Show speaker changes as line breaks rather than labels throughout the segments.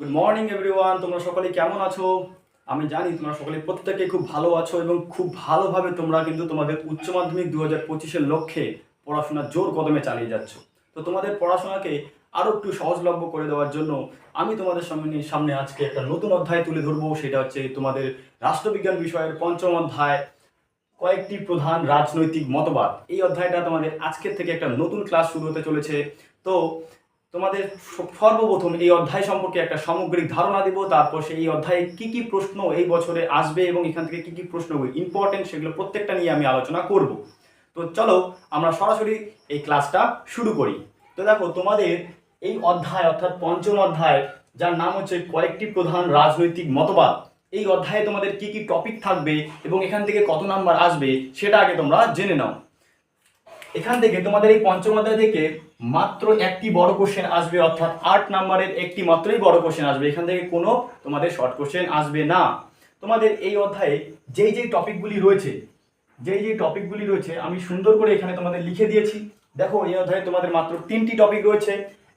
Good morning everyone তোমরা সকলে কেমন আছো? আমি জানি তোমরা সকলে প্রত্যেকে খুব ভালো আছো এবং খুব ভালোভাবে তোমরা কিন্তু তোমাদের উচ্চ মাধ্যমিক দু হাজার পঁচিশের লক্ষ্যে পড়াশোনা জোর কদমে চালিয়ে যাচ্ছ। তো তোমাদের পড়াশোনাকে আরও একটু সহজলভ্য করে দেওয়ার জন্য আমি তোমাদের সামনে সামনে আজকে একটা নতুন অধ্যায় তুলে ধরবো। সেটা হচ্ছে তোমাদের রাষ্ট্রবিজ্ঞান বিষয়ের পঞ্চম অধ্যায়, কয়েকটি প্রধান রাজনৈতিক মতবাদ। এই অধ্যায়টা তোমাদের আজকের থেকে একটা নতুন ক্লাস শুরু হতে চলেছে। তো তোমাদের সর্বপ্রথম এই অধ্যায় সম্পর্কে একটা সামগ্রিক ধারণা দিব, তারপর সেই অধ্যায়ে কি কি প্রশ্ন এই বছরে আসবে এবং এখান থেকে কি কি প্রশ্ন ইম্পর্টেন্ট সেগুলো প্রত্যেকটা নিয়ে আমি আলোচনা করব। তো চলো আমরা সরাসরি এই ক্লাসটা শুরু করি। তো দেখো, তোমাদের এই অধ্যায় অর্থাৎ পঞ্চম অধ্যায়, যার নাম হচ্ছে কয়েকটি প্রধান রাজনৈতিক মতবাদ। এই অধ্যায়ে তোমাদের কি কি টপিক থাকবে এবং এখান থেকে কত নাম্বার আসবে, সেটা আগে তোমরা জেনে নাও। এখান থেকে তোমাদের এই পঞ্চম অধ্যায় থেকে মাত্র একটি বড় কোশ্চেন আসবে, অর্থাৎ আট নাম্বারের একটি মাত্রই বড় কোশ্চেন আসবে। এখান থেকে কোনো তোমাদের শর্ট কোশ্চেন আসবে না। তোমাদের এই অধ্যায়ে যেই যেই টপিকগুলি রয়েছে, যেই যেই টপিকগুলি রয়েছে, আমি সুন্দর করে এখানে তোমাদের লিখে দিয়েছি। দেখো, এই অধ্যায়ে তোমাদের মাত্র তিনটি টপিক রয়েছে।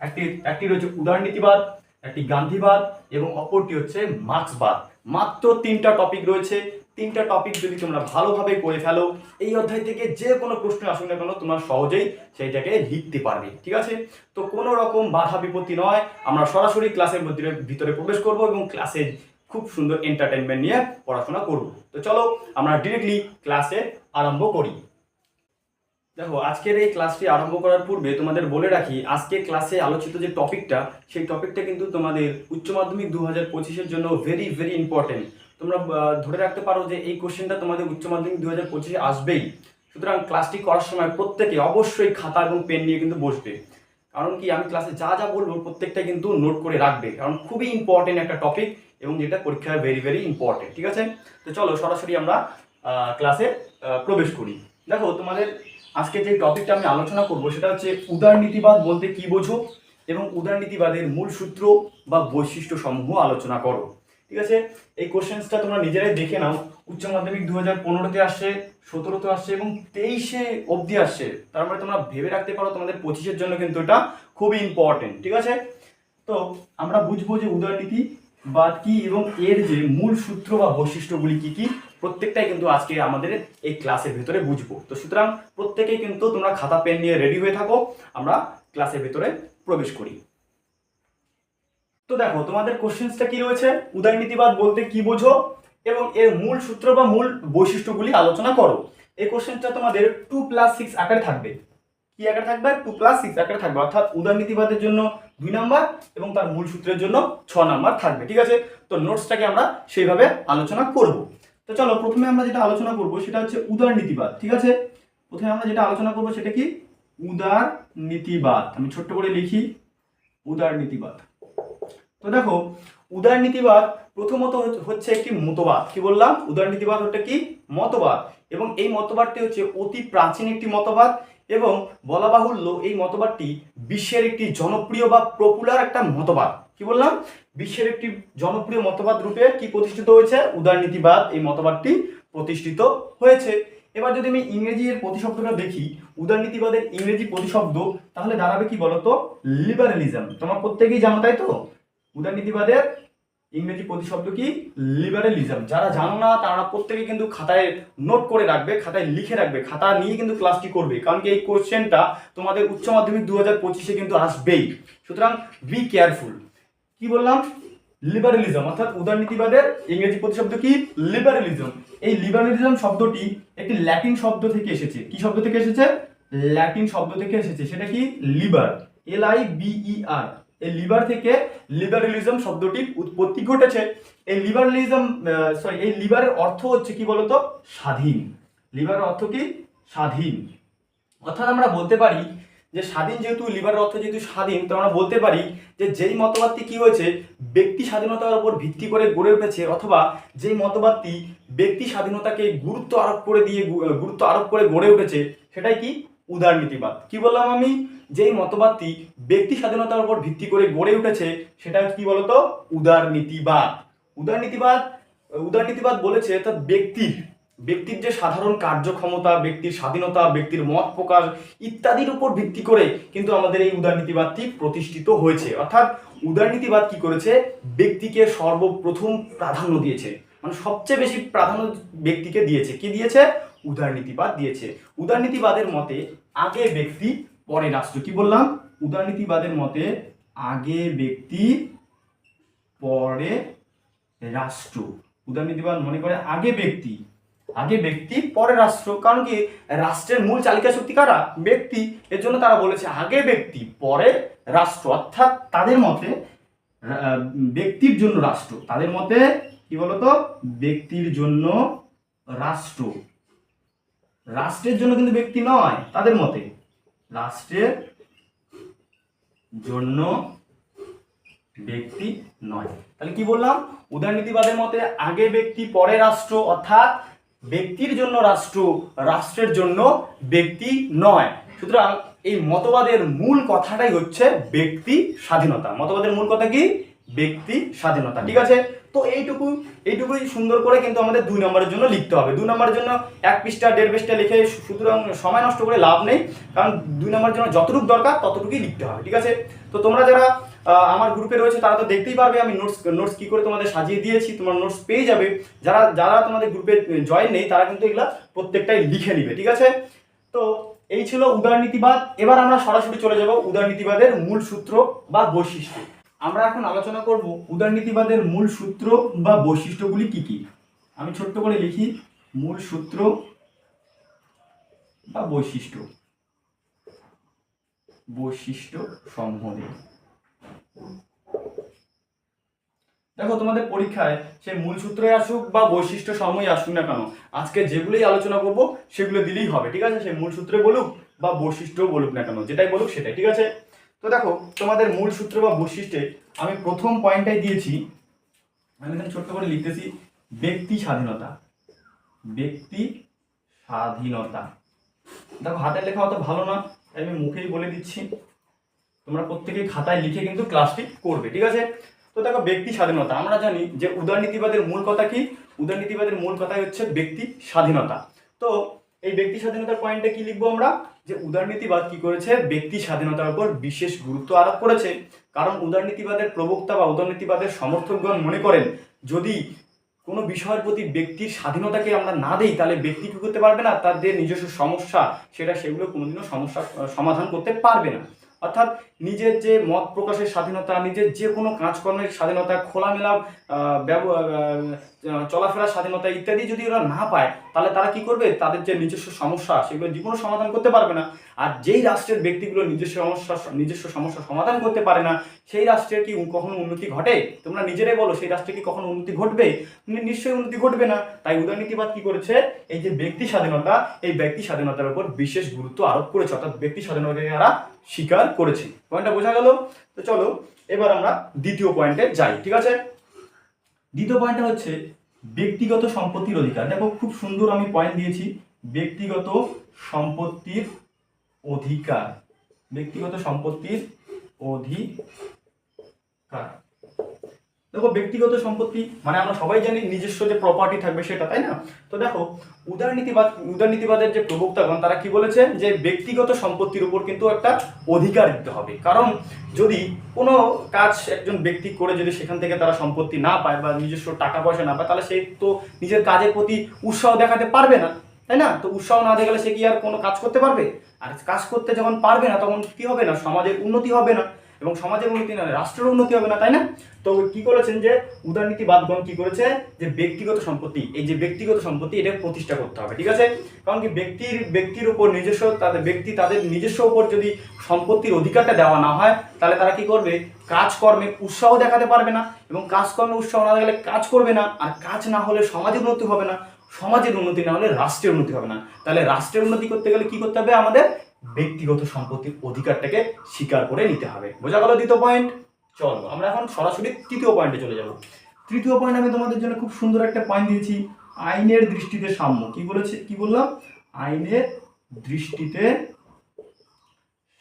একটি একটি রয়েছে উদারনীতিবাদ, একটি গান্ধীবাদ, এবং অপরটি হচ্ছে মার্ক্সবাদ। মাত্র তিনটা টপিক রয়েছে। তিনটা টপিক যদি তোমরা ভালোভাবে করে ফেলো, এই অধ্যায় থেকে যে কোনো প্রশ্ন আসুক না কেন, তোমরা সহজেই সেইটাকে লিখতে পারবে, ঠিক আছে? তো কোনো রকম বাধা বিপত্তি নয়, আমরা সরাসরি ক্লাসের ভিতরে ভিতরে প্রবেশ করব এবং ক্লাসে খুব সুন্দর এন্টারটেনমেন্ট নিয়ে পড়াশোনা করব। তো চলো, আমরা ডিরেক্টলি ক্লাসে আরম্ভ করি। দেখো, আজকের এই ক্লাসটি আরম্ভ করার পূর্বে তোমাদের বলে রাখি, আজকে ক্লাসে আলোচিত যে টপিকটা সেই টপিকটা কিন্তু তোমাদের উচ্চ মাধ্যমিক দু হাজার পঁচিশের জন্য ভেরি ভেরি ইম্পর্টেন্ট তোমরা ধরে রাখতে পারো যে এই কোশ্চেনটা তোমাদের উচ্চ মাধ্যমিক দু হাজার পঁচিশে আসবেই। সুতরাং ক্লাসটি করার সময় প্রত্যেকে অবশ্যই খাতা এবং পেন নিয়ে কিন্তু বসবে। কারণ কি, আমি ক্লাসে যা যা বলব প্রত্যেকটা কিন্তু নোট করে রাখবে। কারণ খুবই ইম্পর্টেন্ট একটা টপিক এবং যেটা পরীক্ষায় ভেরি ভেরি ইম্পর্টেন্ট ঠিক আছে? তো চলো, সরাসরি আমরা ক্লাসে প্রবেশ করি। দেখো, তোমাদের আজকে যে টপিকটা আমি আলোচনা করব সেটা হচ্ছে উদারনীতিবাদ বলতে কি বোঝো এবং উদারনীতিবাদের মূল সূত্র বা বৈশিষ্ট্য সমূহ আলোচনা করো। ঠিক আছে? এই কোশ্চেন্সটা তোমরা নিজেরাই দেখে নাও। উচ্চ মাধ্যমিক দু হাজার পনেরোতে আসছে সতেরোতে আসছে এবং তেইশে অবধি আসছে। তার মানে তোমরা ভেবে রাখতে পারো তোমাদের পঁচিশের জন্য কিন্তু এটা খুবই ইম্পর্টেন্ট ঠিক আছে? তো আমরা বুঝব যে উদয়নীতি বা কি এবং এর যে মূল সূত্র বা বৈশিষ্ট্যগুলি কি কি, প্রত্যেকটাই কিন্তু আজকে আমাদের এই ক্লাসের ভেতরে বুঝব। তো সুতরাং প্রত্যেকেই কিন্তু তোমরা খাতা, পেন নিয়ে রেডি হয়ে থাকো। আমরা ক্লাসের ভেতরে প্রবেশ করি। তো দেখো, তোমাদের কোশ্চেন্সটা কি রয়েছে? উদয়নীতিবাদ বলতে কি বোঝো? এবং এর মূল সূত্র বা মূল বৈশিষ্ট্যগুলি আলোচনা করো। এই কোশ্চেনটা তোমাদের টু প্লাস সিক্স আকারে থাকবে। কি আকারে থাকবে? টু প্লাস সিক্স আকারে থাকবে। অর্থাৎ উদারনীতিবাদের জন্য দুই নাম্বার এবং তার মূল সূত্রের জন্য ছ নাম্বার থাকবে। ঠিক আছে? তো নোটসটাকে আমরা সেইভাবে আলোচনা করব। তো চলো, প্রথমে আমরা যেটা আলোচনা করব সেটা হচ্ছে উদারনীতিবাদ ঠিক আছে? প্রথমে আমরা যেটা আলোচনা করব সেটা কি? উদারনীতিবাদ আমি ছোট্ট করে লিখি। উদারনীতিবাদ তো দেখো উদারনীতিবাদ প্রথমত হচ্ছে- একটি মতবাদ। কি বললাম? উদারনীতিবাদ হচ্ছে কি? মতবাদ। এবং এই মতবাদটি হচ্ছে অতি প্রাচীন একটি মতবাদ এবং বলা বাহুল্য এই মতবাদটি বিশ্বের একটি জনপ্রিয় বা পপুলার একটা মতবাদ। কি বললাম? বিশ্বের একটি জনপ্রিয় মতবাদ রূপে কি প্রতিষ্ঠিত হয়েছে? উদারনীতিবাদ এই মতবাদটি প্রতিষ্ঠিত হয়েছে। এবার যদি আমি ইংরেজি এর প্রতিশব্দটা দেখি উদারনীতিবাদের ইংরেজি প্রতিশব্দ, তাহলে দাঁড়াবে কি বলতো? লিবারালিজম তোমরা প্রত্যেকেই জানো, তাই তো? উদারনীতিবাদের ইংরেজি প্রতিশব্দ কি? লিবারেলিজম যারা জানো না, তারা প্রত্যেকে কিন্তু খাতায় নোট করে রাখবে, খাতায় লিখে রাখবে, খাতা নিয়ে কিন্তু ক্লাসটি করবে। কারণ কি এই কোশ্চেনটা তোমাদের উচ্চ মাধ্যমিক দু হাজার পঁচিশে কিন্তু আসবেই। সুতরাং বি কেয়ারফুল কি বললাম? লিবারেলিজম অর্থাৎ উদারনীতিবাদের ইংরেজি প্রতিশব্দ কি? লিবারেলিজম এই লিবারেলিজম শব্দটি একটি ল্যাটিন শব্দ থেকে এসেছে। কি শব্দ থেকে এসেছে? ল্যাটিন শব্দ থেকে এসেছে। সেটা কি? লিবার এল আই বিই আর এই লিবার থেকে লিবারালিজম শব্দটির উৎপত্তি ঘটেছে। এই লিবারালিজম সরি এই লিবারের অর্থ হচ্ছে কি বলতো? স্বাধীন। লিবারের অর্থ কি? স্বাধীন। অর্থাৎ আমরা বলতে পারি যে স্বাধীন যেহেতু লিবারের অর্থ যেহেতু স্বাধীন, তো আমরা বলতে পারি যে যেই মতবাদটি কি হয়েছে, ব্যক্তি স্বাধীনতার উপর ভিত্তি করে গড়ে উঠেছে, অথবা যেই মতবাদটি ব্যক্তি স্বাধীনতাকে গুরুত্ব আরোপ করে দিয়ে গুরুত্ব আরোপ করে গড়ে উঠেছে, সেটাই কি? উদারনীতিবাদ। কি বললাম আমি? যেই মতবাদটি ব্যক্তি স্বাধীনতার উপর ভিত্তি করে গড়ে উঠেছে, সেটা কি বলতো? উদারনীতিবাদ উদারনীতিবাদ উদারনীতিবাদ বলেছে অর্থাৎ ব্যক্তির ব্যক্তির যে সাধারণ কার্যক্ষমতা, ব্যক্তির স্বাধীনতা, ব্যক্তির মত প্রকাশ ইত্যাদির উপর ভিত্তি করে কিন্তু আমাদের এই উদারনীতিবাদটি প্রতিষ্ঠিত হয়েছে। অর্থাৎ উদারনীতিবাদ কি করেছে? ব্যক্তিকে সর্বপ্রথম প্রাধান্য দিয়েছে। মানে সবচেয়ে বেশি প্রাধান্য ব্যক্তিকে দিয়েছে। কি দিয়েছে? উদারনীতিবাদ দিয়েছে। উদারনীতিবাদের মতে, আগে ব্যক্তি পরে রাষ্ট্র কি বললাম? উদারনীতিবাদের মতে আগে ব্যক্তি, পরে রাষ্ট্র। উদারনীতিবাদ মনে করে আগে ব্যক্তি। আগে ব্যক্তি, পরে রাষ্ট্র। কারণ কি? রাষ্ট্রের মূল চালিকা শক্তি কারা? ব্যক্তি। এর জন্য তারা বলেছে আগে ব্যক্তি, পরে রাষ্ট্র। অর্থাৎ তাদের মতে ব্যক্তির জন্য রাষ্ট্র। তাদের মতে কি বলতো? ব্যক্তির জন্য রাষ্ট্র। রাষ্ট্রের জন্য কিন্তু ব্যক্তি নয়, তাদের মতে। রাষ্ট্রের জন্য ব্যক্তি নয়। তাহলে কি বললাম? উদারনীতিবাদের মতে আগে ব্যক্তি, পরে রাষ্ট্র, অর্থাৎ ব্যক্তির জন্য রাষ্ট্র, রাষ্ট্রের জন্য ব্যক্তি নয়। সুতরাং এই মতবাদের মূল কথাটাই হচ্ছে ব্যক্তি স্বাধীনতা। মতবাদের মূল কথা কি? ব্যক্তি স্বাধীনতা। ঠিক আছে? তো এইটুকু, এইটুকুই সুন্দর করে কিন্তু আমাদের দুই নম্বরের জন্য লিখতে হবে। দুই নম্বরের জন্য এক পৃষ্ঠা, দেড় পৃষ্ঠা লিখে সুতরাং সময় নষ্ট করে লাভ নেই, কারণ দুই নম্বরের জন্য যতটুকু দরকার ততটুকুই লিখতে হবে, ঠিক আছে? তো তোমরা যারা আমার গ্রুপে রয়েছে তারা তো দেখতেই পারবে, আমি নোটস নোটস কি করে তোমাদের সাজিয়ে দিয়েছি, তোমার নোটস পেয়ে যাবে। যারা যারা তোমাদের গ্রুপে জয়েন নেই, তারা কিন্তু এগুলা প্রত্যেকটাই লিখে নিবে, ঠিক আছে? তো এই ছিল উদারনীতিবাদ এবার আমরা সরাসরি চলে যাব উদারনীতিবাদের মূল সূত্র বা বৈশিষ্ট্য। আমরা এখন আলোচনা করব উদারনীতিবাদের মূল সূত্র বা বৈশিষ্ট্যগুলি কি কি? আমি ছোট্ট করে লিখি, মূল সূত্র বা বৈশিষ্ট্য। বৈশিষ্ট্য সম্বন্ধে। দেখো, তোমাদের পরীক্ষায় সে মূল সূত্রে আসুক বা বৈশিষ্ট্য সময় আসুক না কেন, আজকে যেগুলোই আলোচনা করব, সেগুলো দিলেই হবে, ঠিক আছে? সে মূল সূত্রে বলুক বা বৈশিষ্ট্য বলুক না কেন, যেটাই বলুক সেটাই, ঠিক আছে? তো দেখো, তোমাদের মূল সূত্র বা বৈশিষ্ট্যে আমি প্রথম পয়েন্টটাই দিয়েছি। আমি এখানে ছোট্ট করে লিখতেছি, ব্যক্তি স্বাধীনতা। ব্যক্তি স্বাধীনতা। দেখো, হাতের লেখা অত ভালো না, তাই আমি মুখেই বলে দিচ্ছি। তোমরা প্রত্যেকেই খাতায় লিখে কিন্তু ক্লাসটি করবে, ঠিক আছে? তো দেখো, ব্যক্তি স্বাধীনতা। আমরা জানি যে উদারনীতিবাদের মূল কথা কি? উদারনীতিবাদের মূল কথাই হচ্ছে ব্যক্তি স্বাধীনতা। তো এই ব্যক্তি স্বাধীনতার পয়েন্টে কি লিখব আমরা? যে উদারনীতিবাদ কি করেছে? ব্যক্তি স্বাধীনতার উপর বিশেষ গুরুত্ব আরোপ করেছে। কারণ উদারনীতিবাদের প্রবক্তা বা উদারনীতিবাদের সমর্থকগণ মনে করেন, যদি কোনো বিষয়ের প্রতি ব্যক্তির স্বাধীনতাকে আমরা না দেই, তাহলে ব্যক্তি কী করতে পারবে না? তাদের নিজস্ব সমস্যা, সেটা সেগুলো কোনোদিনও সমস্যা সমাধান করতে পারবে না। অর্থাৎ নিজের যে মত প্রকাশের স্বাধীনতা, নিজের যে কোনো কাজকর্মের স্বাধীনতা, খোলামেলা চলাফেরার স্বাধীনতা ইত্যাদি যদি ওরা না পায়, তাহলে তারা কি করবে? তাদের যে নিজস্ব সমস্যা সেগুলো জীবনও সমাধান করতে পারবে না। আর যেই রাষ্ট্রের ব্যক্তিগুলো নিজস্ব সমস্যা নিজস্ব সমস্যা সমাধান করতে পারে না, সেই রাষ্ট্রের কি কখনো উন্নতি ঘটে? তোমরা নিজেরাই বলো, সেই রাষ্ট্রে কি কখনো উন্নতি ঘটবে নিশ্চয়ই উন্নতি ঘটবে না। তাই উদয়নীতিবাদ কি করেছে? এই যে ব্যক্তি স্বাধীনতা, এই ব্যক্তি স্বাধীনতার উপর বিশেষ গুরুত্ব আরোপ করেছে। অর্থাৎ ব্যক্তি স্বাধীনতাকে তারা স্বীকার করেছি। পয়েন্টটা বোঝা গেল? তো চলো, এবার আমরা দ্বিতীয় পয়েন্টে যাই, ঠিক আছে? দ্বিতীয় পয়েন্টটা হচ্ছে ব্যক্তিগত সম্পত্তির অধিকার। দেখো, খুব সুন্দর আমি পয়েন্ট দিয়েছি, ব্যক্তিগত সম্পত্তির অধিকার। ব্যক্তিগত সম্পত্তির অধিকার। দেখো, ব্যক্তিগত সম্পত্তি মানে আমরা সবাই জানি নিজস্ব যে প্রপার্টি থাকবে সেটা, তাই না? তো দেখো, উদারনীতিবাদ, উদারনীতিবাদের যে প্রবক্তাগণ তারা কি বলেছে? যে ব্যক্তিগত সম্পত্তির উপর কিন্তু একটা অধিকার দিতে হবে। কারণ যদি কোনো কাজ একজন ব্যক্তি করে, যদি সেখান থেকে তারা সম্পত্তি না পায় বা নিজস্ব টাকা পয়সা না পায়, তাহলে সে তো নিজের কাজের প্রতি উৎসাহ দেখাতে পারবে না, তাই না? তো উৎসাহ না দেখালে সে কি আর কোনো কাজ করতে পারবে? আর কাজ করতে যখন পারবে না, তখন কি হবে না? সমাজের উন্নতি হবে না। এবং সমাজের উন্নতি না, রাষ্ট্রের উন্নতি হবে না, তাই না? তো কি করেছেন যে উদারনীতিবাদগণ কি করেছে? যে ব্যক্তিগত সম্পত্তি, এই যে ব্যক্তিগত সম্পত্তি এটা প্রতিষ্ঠা করতে হবে, ঠিক আছে? কারণ কি ব্যক্তির ব্যক্তির উপর নিজস্ব, তাদের, ব্যক্তি তাদের নিজস্ব উপর যদি সম্পত্তির অধিকারটা দেওয়া না হয়, তাহলে তারা কি করবে? কাজকর্মে উৎসাহ দেখাতে পারবে না এবং কাজকর্মে উৎসাহ না দেখালে কাজ করবে না, আর কাজ না হলে সমাজের উন্নতি হবে না। সমাজের উন্নতি না হলে রাষ্ট্রের উন্নতি হবে না। তাহলে রাষ্ট্রের উন্নতি করতে গেলে কি করতে হবে? আমাদের ব্যক্তিগত সম্পত্তির অধিকারটাকে স্বীকার করে নিতে হবে। বোঝা গেল দ্বিতীয় পয়েন্ট চলো, আমরা এখন সরাসরি তৃতীয় পয়েন্টে চলে যাব। তৃতীয় পয়েন্ট আমি তোমাদের জন্য খুব সুন্দর একটা পয়েন্ট দিয়েছি, আইনের দৃষ্টিতে সাম্য। কি বলেছে, কি বললাম? আইনের দৃষ্টিতে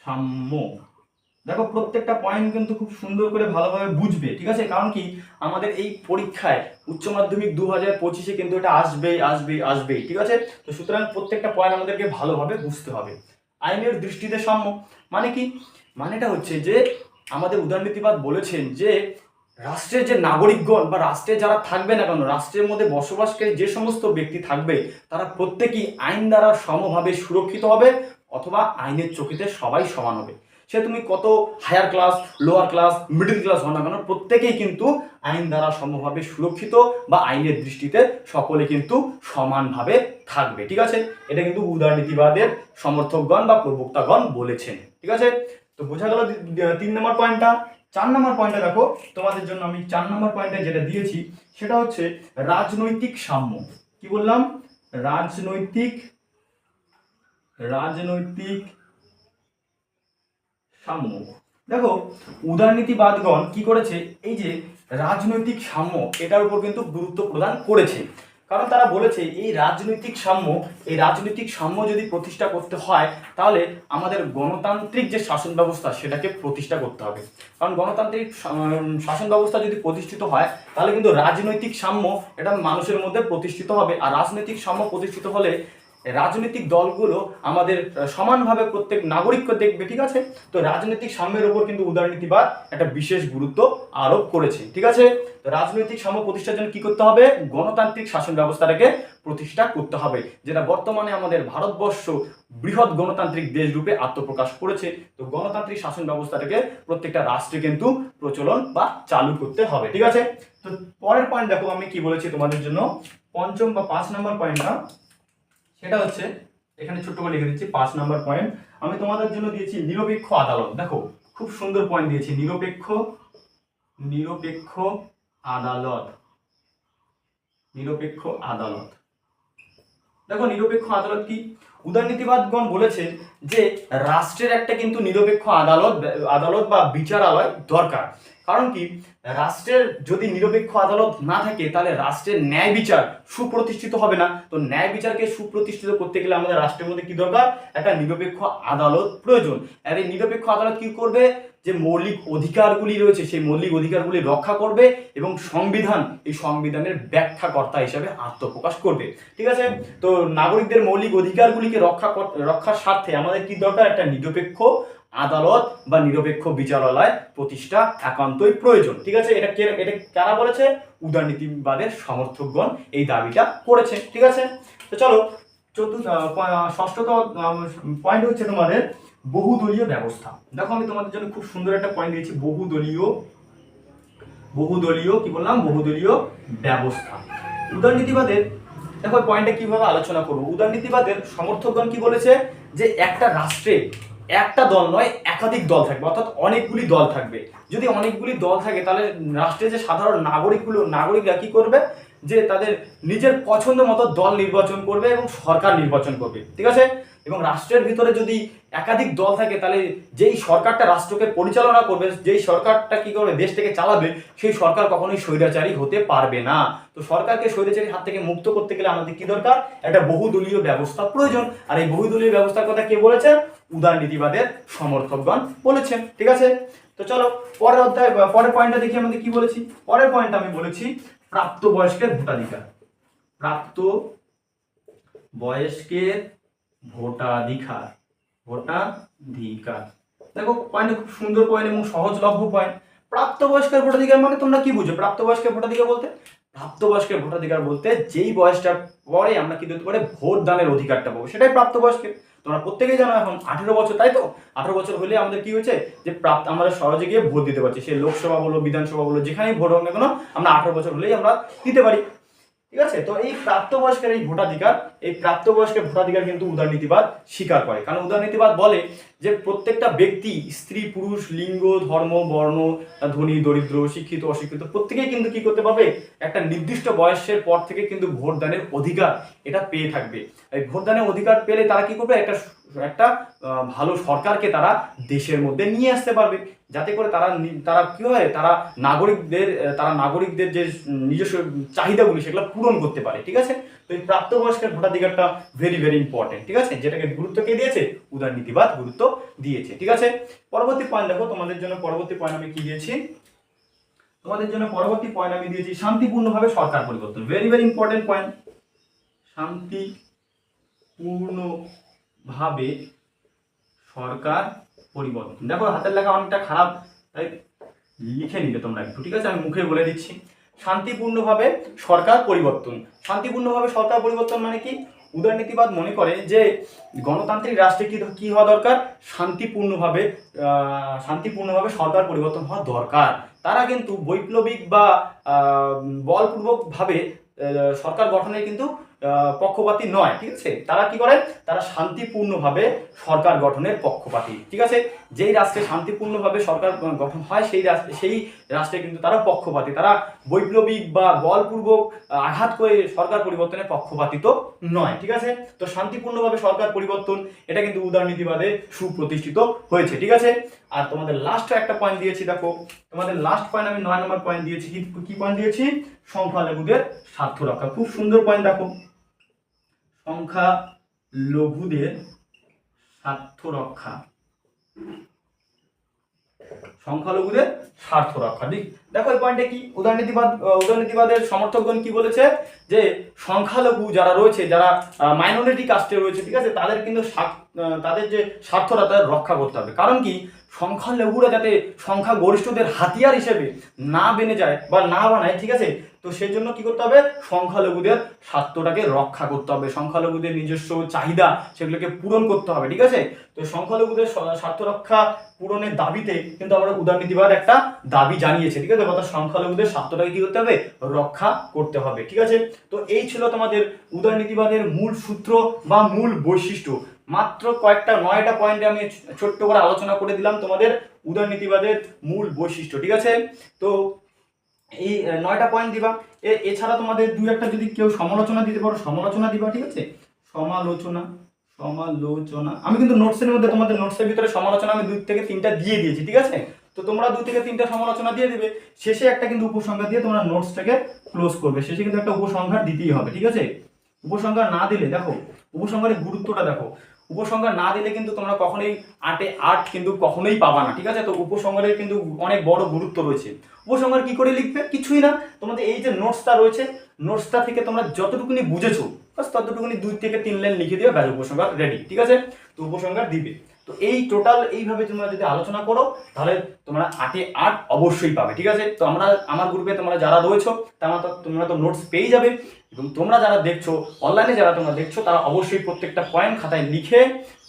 সাম্য। দেখো, প্রত্যেকটা পয়েন্ট কিন্তু খুব সুন্দর করে ভালোভাবে বুঝবে, ঠিক আছে? কারণ কি? আমাদের এই পরীক্ষায় উচ্চ মাধ্যমিক দু হাজার পঁচিশে কিন্তু এটা আসবেই আসবেই আসবেই, ঠিক আছে? তো সুতরাং প্রত্যেকটা পয়েন্ট আমাদেরকে ভালোভাবে বুঝতে হবে। আইনের দৃষ্টিতে সাম্য। মানে কি? মানেটা হচ্ছে যে, আমাদের উদারনীতিবাদ বলেছেন যে, রাষ্ট্রের যে নাগরিকগণ বা রাষ্ট্রে যারা থাকবে না কেন, রাষ্ট্রের মধ্যে বসবাসকারী যে সমস্ত ব্যক্তি থাকবে, তারা প্রত্যেকেই আইন দ্বারা সমভাবে সুরক্ষিত হবে, অথবা আইনের চোখেতে সবাই সমান হবে। সে তুমি কত higher class lower class middle class হও না কেন, প্রত্যেকেই কিন্তু আইন দ্বারা সমভাবে সুরক্ষিত বা আইনের দৃষ্টিতে সকলে কিন্তু সমানভাবে থাকবে, ঠিক আছে? এটা কিন্তু উদারনীতিবাদের সমর্থকগণ বা প্রবক্তাগণ বলেছেন, ঠিক আছে? তো বোঝা গেল তিন নম্বর পয়েন্টটা চার নম্বর পয়েন্টটা দেখো, তোমাদের জন্য আমি চার নম্বর পয়েন্টে যেটা দিয়েছি, সেটা হচ্ছে রাজনৈতিক সাম্য। কি বললাম? রাজনৈতিক রাজনৈতিক সাম্য। দেখো, উদারনীতিবাদগণ কি করেছে? এই যে রাজনৈতিক সাম্য, এটার উপর কিন্তু গুরুত্ব প্রদান করেছে। কারণ তারা বলেছে, এই রাজনৈতিক সাম্য, এই রাজনৈতিক সাম্য যদি প্রতিষ্ঠা করতে হয়, তাহলে আমাদের গণতান্ত্রিক যে শাসন ব্যবস্থা, সেটাকে প্রতিষ্ঠা করতে হবে। কারণ গণতান্ত্রিক শাসন ব্যবস্থা যদি প্রতিষ্ঠিত হয়, তাহলে কিন্তু রাজনৈতিক সাম্য, এটা মানুষের মধ্যে প্রতিষ্ঠিত হবে। আর রাজনৈতিক সাম্য প্রতিষ্ঠিত হলে রাজনৈতিক দলগুলো আমাদের সমানভাবে প্রত্যেক নাগরিককে দেখবে, ঠিক আছে? তো রাজনৈতিক সাম্যের উপর কিন্তু উদারনীতিবাদ একটা বিশেষ গুরুত্ব আরোপ করেছে, ঠিক আছে? তো রাজনৈতিক সাম্য প্রতিষ্ঠার জন্য কি করতে হবে? গণতান্ত্রিক শাসন ব্যবস্থাটাকে প্রতিষ্ঠা করতে হবে, যেটা বর্তমানে আমাদের ভারতবর্ষ বৃহৎ গণতান্ত্রিক দেশ রূপে আত্মপ্রকাশ করেছে। তো গণতান্ত্রিক শাসন ব্যবস্থাটাকে প্রত্যেকটা রাষ্ট্রে কিন্তু প্রচলন বা চালু করতে হবে, ঠিক আছে? তো পরের পয়েন্ট দেখো, আমি কি বলেছি তোমাদের জন্য? পঞ্চম বা পাঁচ নম্বর পয়েন্টটা সেটা হচ্ছে, এখানে ছোট্ট করে লিখে দিচ্ছি, পাঁচ নম্বর পয়েন্ট আমি তোমাদের জন্য দিয়েছি নিরপেক্ষ আদালত। দেখো, খুব সুন্দর পয়েন্ট দিয়েছি, নিরপেক্ষ নিরপেক্ষ আদালত। নিরপেক্ষ আদালত। দেখো, নিরপেক্ষ আদালত কি? উদারনীতিবাদগণ বলেছেন যে রাষ্ট্রের একটা কিন্তু নিরপেক্ষ আদালত আদালত বা বিচারালয় দরকার। কারণ কি? রাষ্ট্রের যদি নিরপেক্ষ আদালত না থাকে, তাহলে রাষ্ট্রের ন্যায় বিচার সুপ্রতিষ্ঠিত হবে না। তো ন্যায় বিচারকে সুপ্রতিষ্ঠিত করতে গেলে আমাদের রাষ্ট্রের মধ্যে কি দরকার? একটা নিরপেক্ষ আদালত প্রয়োজন। আর এই নিরপেক্ষ আদালত কি করবে? যে মৌলিক অধিকারগুলি রয়েছে, সেই মৌলিক অধিকারগুলি রক্ষা করবে এবং সংবিধান, এই সংবিধানের ব্যাখ্যাকর্তা হিসাবে আত্মপ্রকাশ করবে। ঠিক আছে? তো নাগরিকদের মৌলিক অধিকারগুলিকে রক্ষা রক্ষার স্বার্থে আমাদের কি দরকার? একটা নিরপেক্ষ আদালত বা নিরপেক্ষ বিচারালয় প্রতিষ্ঠা একান্তই প্রয়োজন। ঠিক আছে? এটা কে, এটা কারা বলেছে? উদারনীতিবাদের সমর্থকগণ এই দাবিটা করেছে। ঠিক আছে? তো চলো, চতুর্থ ষষ্ঠত পয়েন্ট হচ্ছে তোমাদের বহুদলীয় ব্যবস্থা। দেখো, আমি তোমাদের জন্য খুব সুন্দর একটা পয়েন্ট দিয়েছি, বহুদলীয় বহুদলীয়, কি বললাম? বহুদলীয় ব্যবস্থা। উদারনীতিবাদের, দেখো পয়েন্টটা কীভাবে আলোচনা করব? উদারনীতিবাদের সমর্থকগণ কি বলেছে? যে একটা রাষ্ট্রে একটা দল নয়, একাধিক দল থাকবে, অর্থাৎ অনেকগুলি দল থাকবে। যদি অনেকগুলি দল থাকে, তাহলে রাষ্ট্রের যে সাধারণ নাগরিকগুলো, নাগরিকরা কি করবে? যে তাদের নিজের পছন্দ মতো দল নির্বাচন করবে এবং সরকার নির্বাচন করবে, ঠিক আছে? এবং রাষ্ট্রের ভিতরে যদি একাধিক দল থাকে, তাহলে যেই সরকারটা রাষ্ট্রকে পরিচালনা করবে, যেই সরকারটা কি করবে দেশটাকে চালাবে, সেই সরকার কখনোই স্বৈরাচারী হতে পারবে না। তো সরকারকে স্বৈরাচারীর হাত থেকে মুক্ত করতে গেলে আমাদের কি দরকার? একটা বহুদলীয় ব্যবস্থা প্রয়োজন। আর এই বহুদলীয় ব্যবস্থার কথা কে বলেছেন উদারনীতিবাদের সমর্থকগণ বলেছেন। ঠিক আছে? তো চলো, পরের অধ্যায় পরের পয়েন্টটা দেখি আমাদের কি বলেছি। পরের পয়েন্ট আমি বলেছি প্রাপ্তবয়স্কের ভোটাধিকার। প্রাপ্ত বয়স্কের ভোটাধিকার। ভোটাধিকার। দেখো পয়েন্ট খুব সুন্দর পয়েন্ট এবং সহজলভ্য পয়েন্ট প্রাপ্তবয়স্কের ভোটাধিকার মানে তোমরা কি বুঝো? প্রাপ্তবয়স্কের ভোটাধিকার বলতে? প্রাপ্তবয়স্কের ভোটাধিকার বলতে যেই বয়সটা পরে আমরা কি দিতে পারে? ভোট দানের অধিকারটা পাবো। সেটাই প্রাপ্তবয়স্কের। তোমরা প্রত্যেকেই জানো এখন আঠেরো বছর, তাই তো? আঠেরো বছর হলে আমাদের কি হয়েছে? যে প্রাপ্ত আমরা সহজে গিয়ে ভোট দিতে পারছি। সে লোকসভা বলো, বিধানসভা বলো, যেখানেই ভোট হোক না কেন, আমরা আঠেরো বছর হলেই আমরা দিতে পারি। ঠিক আছে? তো এই প্রাপ্তবয়স্কের এই ভোটাধিকার, এই প্রাপ্তবয়স্কের ভোটাধিকার কিন্তু উদারনীতিবাদ স্বীকার করে। কারণ উদারনীতিবাদ বলে যে প্রত্যেকটা ব্যক্তি, স্ত্রী, পুরুষ, লিঙ্গ, ধর্ম, বর্ণ, ধনী, দরিদ্র, শিক্ষিত, অশিক্ষিত, প্রত্যেকেই কিন্তু কি করতে পারবে? একটা নির্দিষ্ট বয়সের পর থেকে কিন্তু ভোটদানের অধিকার এটা পেয়ে থাকবে। এই ভোটদানের অধিকার পেলে তারা কি করবে? একটা একটা ভালো সরকারকে তারা দেশের মধ্যে নিয়ে আসতে পারবে। যাতে করে তারা তারা কি হয়, তারা নাগরিকদের তারা নাগরিকদের যে নিজস্ব চাহিদাগুলি সেগুলো পূরণ করতে পারে, ঠিক আছে? তো এই প্রাপ্তবয়স্কের ভোটাধিকারটা ভেরি ভেরি ইম্পর্টেন্ট ঠিক আছে? যেটাকে গুরুত্ব কে দিয়েছে? উদারনীতিবাদ গুরুত্ব দিয়েছে, ঠিক আছে? পরবর্তী পয়েন্ট দেখো, তোমাদের জন্য পরবর্তী পয়েন্ট আমি কি দিয়েছি? তোমাদের জন্য পরবর্তী পয়েন্ট আমি দিয়েছি শান্তিপূর্ণভাবে সরকার পরিবর্তন ভেরি ভেরি ইম্পর্টেন্ট পয়েন্ট শান্তিপূর্ণভাবে সরকার পরিবর্তন। দেখো, হাতের লেখা অনেকটা খারাপ, তাই লিখে নিলে তোমরা একটু, ঠিক আছে? আমি মুখে বলে দিচ্ছি। শান্তিপূর্ণভাবে সরকার পরিবর্তন। শান্তিপূর্ণভাবে সরকার পরিবর্তন মানে কি? উদারনীতিবাদ মনে করে যে গণতান্ত্রিক রাষ্ট্রে কি কি হওয়া দরকার? শান্তিপূর্ণভাবে শান্তিপূর্ণভাবে সরকার পরিবর্তন হওয়া দরকার। তারা কিন্তু বৈপ্লবিক বা বলপূর্বকভাবে সরকার গঠনের কিন্তু পক্ষপাতী নয়, ঠিক আছে? তারা কি করে? তারা শান্তিপূর্ণভাবে সরকার গঠনের পক্ষপাতী, ঠিক আছে? যেই রাষ্ট্রে শান্তিপূর্ণভাবে সরকার গঠন হয়, সেই রাষ্ট্রে সেই রাষ্ট্রে কিন্তু তারা পক্ষপাতী। তারা বৈপ্লবিক বা বলপূর্বক আঘাত করে সরকার পরিবর্তনের পক্ষপাতী তো নয়, ঠিক আছে? তো শান্তিপূর্ণভাবে সরকার পরিবর্তন, এটা কিন্তু উদারনীতিবাদে সুপ্রতিষ্ঠিত হয়েছে, ঠিক আছে? আর তোমাদের লাস্ট একটা পয়েন্ট দিয়েছি, দেখো। তোমাদের লাস্ট পয়েন্ট আমি নয় নম্বর পয়েন্ট দিয়েছি। কি পয়েন্ট দিয়েছি? সংখ্যালঘুদের স্বার্থ রক্ষা। খুব সুন্দর পয়েন্ট দেখো। সংখ্যা লঘুদের স্বার্থ রক্ষা। সংখ্যালঘুদের স্বার্থ রক্ষা। ঠিক দেখো এই পয়েন্টে কি? উদারনীতিবাদ উদারনীতিবাদের সমর্থকগণ কি বলেছে? যে সংখ্যালঘু যারা রয়েছে, যারা মাইনরিটি কাস্টে রয়েছে, ঠিক আছে? তাদের কিন্তু তাদের যে স্বার্থটা তাদের রক্ষা করতে হবে। কারণ কি? সংখ্যালঘুরা যাতে সংখ্যা গরিষ্ঠদের হাতিয়ার হিসেবে না বেনে যায় বা না বানায়, ঠিক আছে? তো সেই জন্য কি করতে হবে? সংখ্যালঘুদের স্বার্থটাকে রক্ষা করতে হবে। সংখ্যালঘুদের নিজস্ব চাহিদা সেগুলোকে পূরণ করতে হবে, ঠিক আছে? তো সংখ্যালঘুদের স্বার্থ রক্ষা পূরণের দাবিতে কিন্তু আমরা উদারনীতিবাদ একটা দাবি জানিয়েছে, ঠিক আছে? অর্থাৎ সংখ্যালঘুদের স্বার্থটাকে কি করতে হবে? রক্ষা করতে হবে, ঠিক আছে? তো এই ছিল তোমাদের উদারনীতিবাদের মূল সূত্র বা মূল বৈশিষ্ট্য। মাত্র কয়েকটা, নয়টা পয়েন্টে আমি ছোট্ট করে আলোচনা করে দিলাম তোমাদের উদারনীতিবাদের মূল বৈশিষ্ট্য, ঠিক আছে? তো এই নয়টা পয়েন্ট দিবা। এছাড়া তোমাদের দু একটা যদি কেউ সমালোচনা দিতে পারো, সমালোচনা দিবা, ঠিক আছে? সমালোচনা সমালোচনা। আমি কিন্তু নোটসের মধ্যে তোমাদের নোটসের ভিতরে সমালোচনা আমি দুই থেকে তিনটা দিয়ে দিয়েছি, ঠিক আছে? তো তোমরা দুই থেকে তিনটা সমালোচনা দিয়ে দিবে। শেষে একটা কিন্তু উপসংহার দিয়ে তোমরা নোটসটাকে ক্লোজ করবে। শেষে কিন্তু একটা উপসংহার দিতেই হবে, ঠিক আছে? উপসংহার না দিলে, দেখো, উপসংহারের গুরুত্বটা দেখো। উপসংহার না দিলে কিন্তু তোমরা কখনোই আটে আট কিন্তু কখনোই পাবা না, ঠিক আছে? তো উপসংহারের কিন্তু অনেক বড় গুরুত্ব রয়েছে। উপসংহার কি করে লিখবে? কিছুই না। তোমাদের এই যে নোটসটা রয়েছে নোটসটা থেকে তোমরা যতটুকুনি বুঝেছ বাস ততটুকুনি দুই থেকে তিন লাইন লিখে দিবে ব্যাস উপসংহার রেডি ঠিক আছে? তো উপসংহার দিবে। তো এই টোটাল এইভাবে তোমরা যদি আলোচনা করো, তাহলে তোমরা আটে আট অবশ্যই পাবে, ঠিক আছে? তো আমরা, আমার গ্রুপে তোমরা যারা রয়েছো তোমরা তো তোমরা তো নোটস পেয়ে যাবে। এবং তোমরা যারা দেখছ অনলাইনে যারা তোমরা দেখছ, তারা অবশ্যই প্রত্যেকটা পয়েন্ট খাতায় লিখে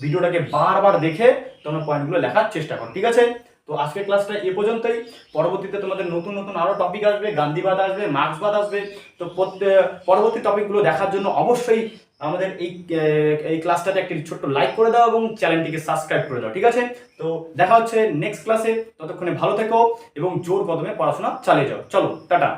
ভিডিওটাকে বারবার দেখে তোমরা পয়েন্টগুলো লেখার চেষ্টা করো, ঠিক আছে? তো আজকের ক্লাসটা এ পর্যন্তই। পরবর্তীতে তোমাদের নতুন নতুন আরও টপিক আসবে, গান্ধীবাদ আসবে মার্ক্সবাদ আসবে। তো পরবর্তী টপিকগুলো দেখার জন্য অবশ্যই আমাদের এই এই ক্লাসটাতে একটি ছোট্ট লাইক করে দাও এবং চ্যানেলটিকে সাবস্ক্রাইব করে দাও, ঠিক আছে? তো দেখা হচ্ছে নেক্সট ক্লাসে ততক্ষণে ভালো থেকো এবং জোর কদমে পড়াশোনা চালিয়ে যাও। চলো, টাটা!